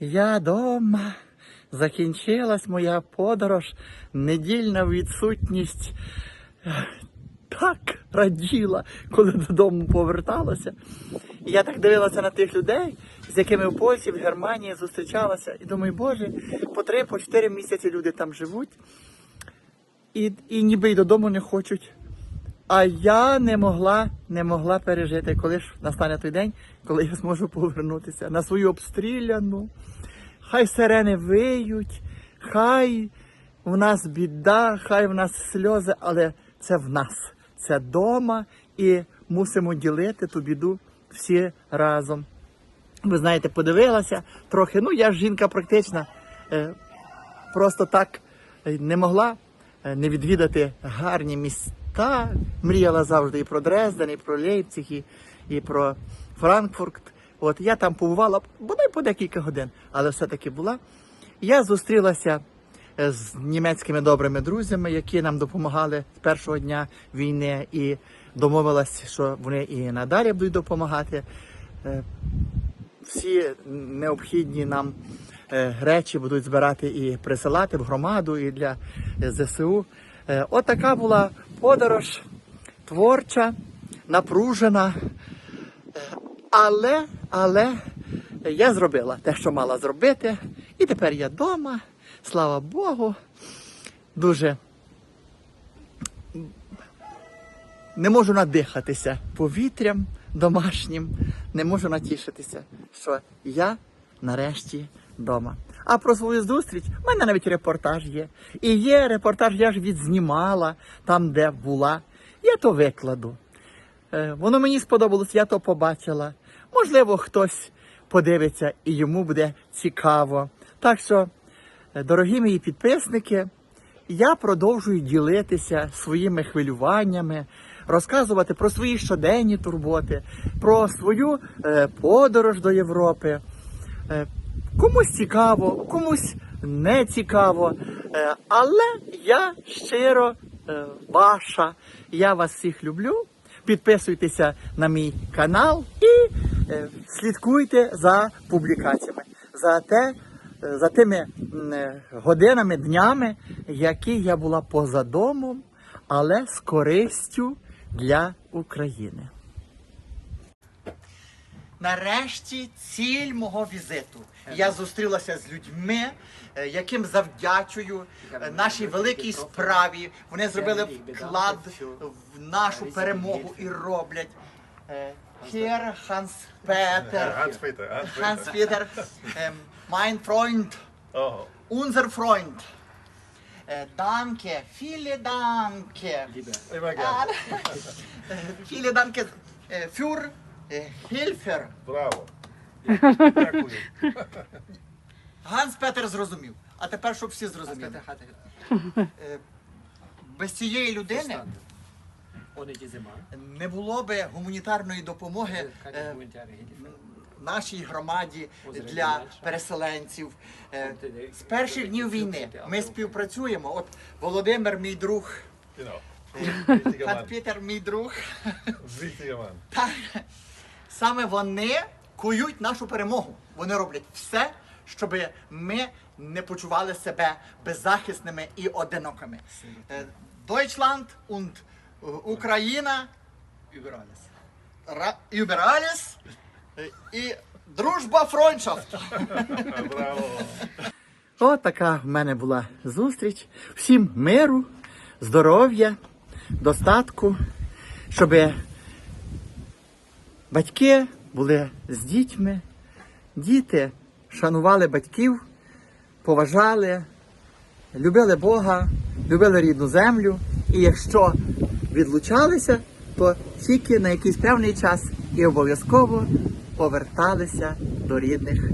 Я дома. Закінчилась моя подорож, недільна відсутність. Так раділа, коли додому поверталася. І я так дивилася на тих людей, з якими в Польщі, в Германії зустрічалася. І думаю, Боже, по три, по чотири місяці люди там живуть, і, і ніби й додому не хочуть. А я не могла, не могла пережити, коли ж настане той день, коли я зможу повернутися на свою обстріляну. Хай сирени виють, хай в нас біда, хай в нас сльози, але це в нас, це дома, і мусимо ділити ту біду всі разом. Ви знаєте, подивилася трохи. Ну, я ж жінка практична, е, просто так е, не могла е, не відвідати гарні міста. Мріяла завжди і про Дрезден, і про Лейпциг, і, і про Франкфурт. От я там побувала бодай по декілька годин, але все-таки була. Я зустрілася е, з німецькими добрими друзями, які нам допомагали з першого дня війни, і домовилась, що вони і надалі будуть допомагати. Е, всі необхідні нам е, речі будуть збирати і присилати в громаду і для ЗСУ. Е, От була подорож творча, напружена. Але, але я зробила те, що мала зробити. І тепер я вдома. Слава Богу. Дуже не можу надихатися повітрям домашнім, не можу натішитися, що я нарешті вдома. А про свою зустріч в мене навіть репортаж є. І є репортаж, я ж відзнімала там, де була. Я то викладу. Е, Воно мені сподобалось, я то побачила. Можливо, хтось подивиться і йому буде цікаво. Так що, е, дорогі мої підписники, я продовжую ділитися своїми хвилюваннями, розказувати про свої щоденні турботи, про свою е, подорож до Європи. Е, комусь цікаво, комусь не цікаво. Е, але я щиро е, ваша. Я вас всіх люблю. Підписуйтеся на мій канал і е, слідкуйте за публікаціями, за те, е, за тими е, годинами, днями, які я була поза домом, але з користю для України. Нарешті ціль мого візиту. Я зустрілася з людьми, е, яким завдячую е, нашій великій справі. Вони зробили вклад в нашу перемогу і роблять. Е, Hier Hans Peter, Hans Peter, Hans Peter. Hans Peter, ähm, mein Freund, unser Freund. Danke, viele danke. immer gern. Äh, viele danke für äh, Hilfe. Браво. Дякую. Ганс Петер зрозумів. А тепер, щоб всі зрозуміли. Е, Без цієї людини не було би гуманітарної допомоги е, нашій громаді для переселенців. Е, З перших днів війни ми співпрацюємо. От Володимир, мій друг, Mann. Петер, мій друг. Mann. Так, саме вони кують нашу перемогу. Вони роблять все, щоб ми не почували себе беззахисними і одинокими. Е, Deutschland und е, Україна Über alles. Ра- über alles е, і дружба фронтшафт. Браво. От така в мене була зустріч. Всім миру, здоров'я, достатку, щоб батьки були з дітьми, діти шанували батьків, поважали, любили Бога, любили рідну землю. І якщо відлучалися, то тільки на якийсь певний час і обов'язково поверталися до рідних